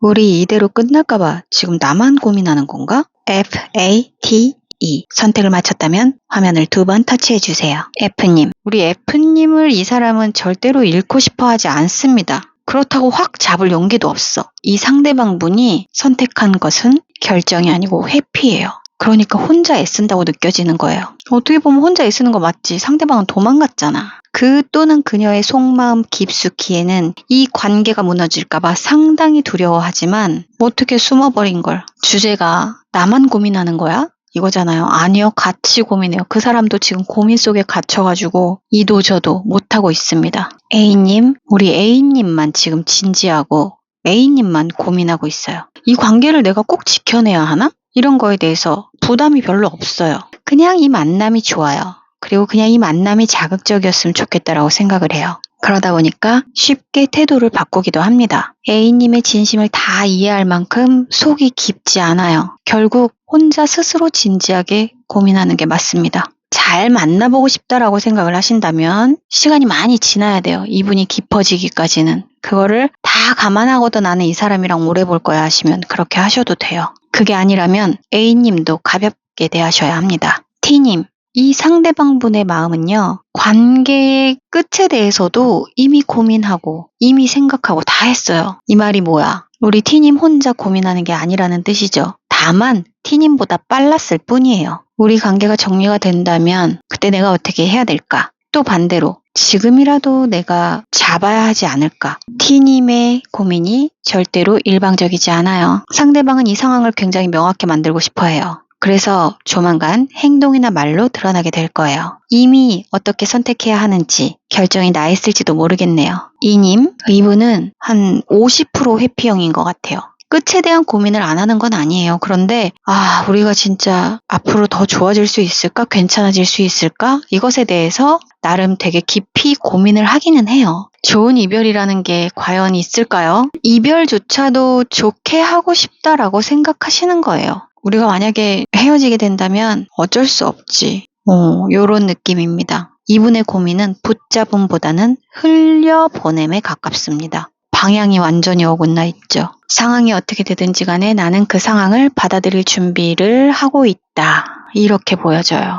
우리 이대로 끝날까봐 지금 나만 고민하는 건가? F, A, T, E. 선택을 마쳤다면 화면을 두 번 터치해 주세요. F님. 우리 F님을 이 사람은 절대로 잃고 싶어 하지 않습니다. 그렇다고 확 잡을 용기도 없어. 이 상대방 분이 선택한 것은 결정이 아니고 회피예요. 그러니까 혼자 애쓴다고 느껴지는 거예요. 어떻게 보면 혼자 애쓰는 거 맞지. 상대방은 도망갔잖아. 그 또는 그녀의 속마음 깊숙이에는 이 관계가 무너질까봐 상당히 두려워하지만 어떻게 숨어버린 걸. 주제가 나만 고민하는 거야? 이거잖아요. 아니요, 같이 고민해요. 그 사람도 지금 고민 속에 갇혀가지고 이도 저도 못하고 있습니다. A님, 우리 A님만 지금 진지하고 A님만 고민하고 있어요. 이 관계를 내가 꼭 지켜내야 하나? 이런 거에 대해서 부담이 별로 없어요. 그냥 이 만남이 좋아요. 그리고 그냥 이 만남이 자극적이었으면 좋겠다라고 생각을 해요. 그러다 보니까 쉽게 태도를 바꾸기도 합니다. A님의 진심을 다 이해할 만큼 속이 깊지 않아요. 결국 혼자 스스로 진지하게 고민하는 게 맞습니다. 잘 만나보고 싶다라고 생각을 하신다면 시간이 많이 지나야 돼요. 이분이 깊어지기까지는. 그거를 다 감안하고도 나는 이 사람이랑 오래 볼 거야 하시면 그렇게 하셔도 돼요. 그게 아니라면 A님도 가볍게 대하셔야 합니다. T님, 이 상대방분의 마음은요, 관계의 끝에 대해서도 이미 고민하고, 이미 생각하고 다 했어요. 이 말이 뭐야? 우리 T님 혼자 고민하는 게 아니라는 뜻이죠. 다만, T님보다 빨랐을 뿐이에요. 우리 관계가 정리가 된다면, 그때 내가 어떻게 해야 될까? 또 반대로, 지금이라도 내가 잡아야 하지 않을까? T님의 고민이 절대로 일방적이지 않아요. 상대방은 이 상황을 굉장히 명확히 만들고 싶어 해요. 그래서 조만간 행동이나 말로 드러나게 될 거예요. 이미 어떻게 선택해야 하는지 결정이 나 있을지도 모르겠네요. 이님, 이분은 한 50% 회피형인 것 같아요. 끝에 대한 고민을 안 하는 건 아니에요. 그런데, 아, 우리가 진짜 앞으로 더 좋아질 수 있을까? 괜찮아질 수 있을까? 이것에 대해서 나름 되게 깊이 고민을 하기는 해요. 좋은 이별이라는 게 과연 있을까요? 이별조차도 좋게 하고 싶다라고 생각하시는 거예요. 우리가 만약에 헤어지게 된다면 어쩔 수 없지. 어, 요런 느낌입니다. 이분의 고민은 붙잡음보다는 흘려보냄에 가깝습니다. 방향이 완전히 어긋나 있죠. 상황이 어떻게 되든지 간에 나는 그 상황을 받아들일 준비를 하고 있다. 이렇게 보여져요.